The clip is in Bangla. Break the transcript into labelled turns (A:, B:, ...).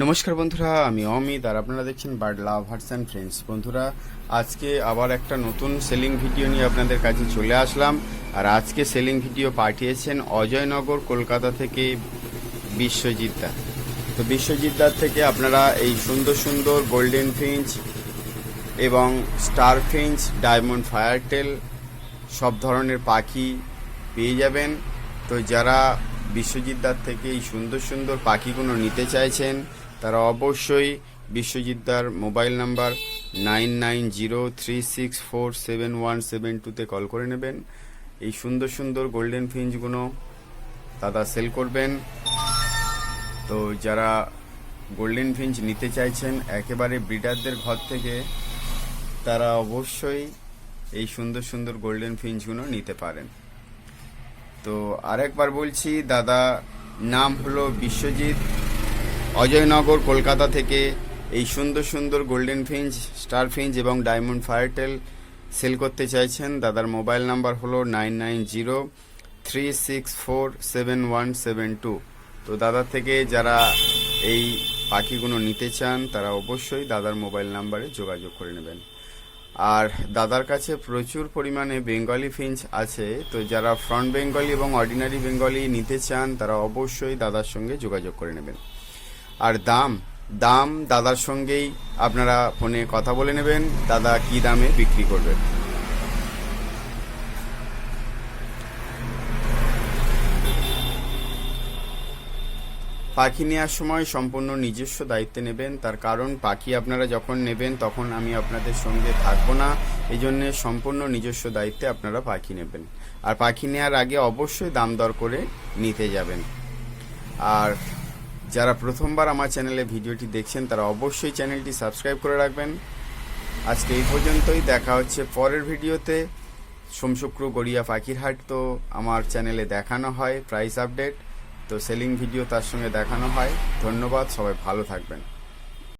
A: নমস্কার বন্ধুরা, আমি অমিত আর আপনারা দেখছেন bird love hearts and friends বন্ধুরা, আজকে আবার একটা নতুন সেলিং ভিডিও নিয়ে আপনাদের কাছে চলে আসলাম। আর আজকে সেলিং ভিডিও পাঠিয়েছেন অজয়নগর, কলকাতা থেকে বিশ্বজিৎ দা। তো বিশ্বজিৎ দার থেকে আপনারা এই সুন্দর সুন্দর গোল্ডেন ফিঞ্চ এবং স্টার ফিঞ্চ ডায়মন্ড ফায়ারটেল সব ধরনের পাখি পেয়ে যাবেন। তো যারা বিশ্বজিৎ দার থেকে এই সুন্দর সুন্দর পাখিগুলো নিতে চাইছেন তারা অবশ্যই বিশ্বজিৎ দার mobile number nine nine zero three six four seven one seven টুতে কল করে নেবেন। এই সুন্দর সুন্দর গোল্ডেন ফিঞ্চগুলো দাদা সেল করবেন। তো যারা গোল্ডেন ফিঞ্চ নিতে চাইছেন, একেবারে ব্রিডারদের ঘর থেকে তারা অবশ্যই এই সুন্দর সুন্দর গোল্ডেন ফিঞ্চগুলো নিতে পারেন। তো আরেকবার বলছি দাদা নাম হলো বিশ্বজিৎ। অজয়নগর, কলকাতা থেকে এই সুন্দর সুন্দর গোল্ডেন ফিঞ্চ স্টার ফিঞ্চ এবং ডায়মন্ড ফায়ারটেল সেল করতে চাইছেন। দাদার মোবাইল নাম্বার হলো nine nine zero three six four seven one seven two তো দাদা থেকে যারা এই পাখিগুলো নিতে চান, তারা অবশ্যই দাদার মোবাইল নাম্বারে যোগাযোগ করে নেবেন। আর দাদার কাছে প্রচুর পরিমাণে বেঙ্গলি ফিঞ্চ আছে। তো যারা ফ্রন্ট বেঙ্গলি এবং অর্ডিনারি বেঙ্গলি নিতে চান, তারা অবশ্যই দাদার সঙ্গে যোগাযোগ করে নেবেন। আর দাম দাম দাদার সঙ্গেই আপনারা ফোনে কথা বলে নেবেন, দাদা কি দামে বিক্রি করবেন পাখি নেওয়ার সময় সম্পূর্ণ নিজস্ব দায়িত্বে নেবেন, তার কারণ পাখি আপনারা যখন নেবেন তখন আমি আপনাদের সঙ্গে থাকব না এই জন্যে সম্পূর্ণ নিজস্ব দায়িত্বে আপনারা পাখি নেবেন। আর পাখি নেওয়ার আগে অবশ্যই দাম দর করে নিতে যাবেন। আর যারা প্রথমবার আমার চ্যানেলে ভিডিওটি দেখছেন, তারা অবশ্যই চ্যানেলটি সাবস্ক্রাইব করে রাখবেন। আজকে এই পর্যন্তই, দেখা হচ্ছে পরের ভিডিওতে। সোমশুক্র গড়িয়া পাখিরহাট তো আমার চ্যানেলে দেখানো হয় প্রাইস আপডেট তো সেলিং ভিডিও তার সঙ্গে দেখানো হয়। ধন্যবাদ, সবাই ভালো থাকবেন।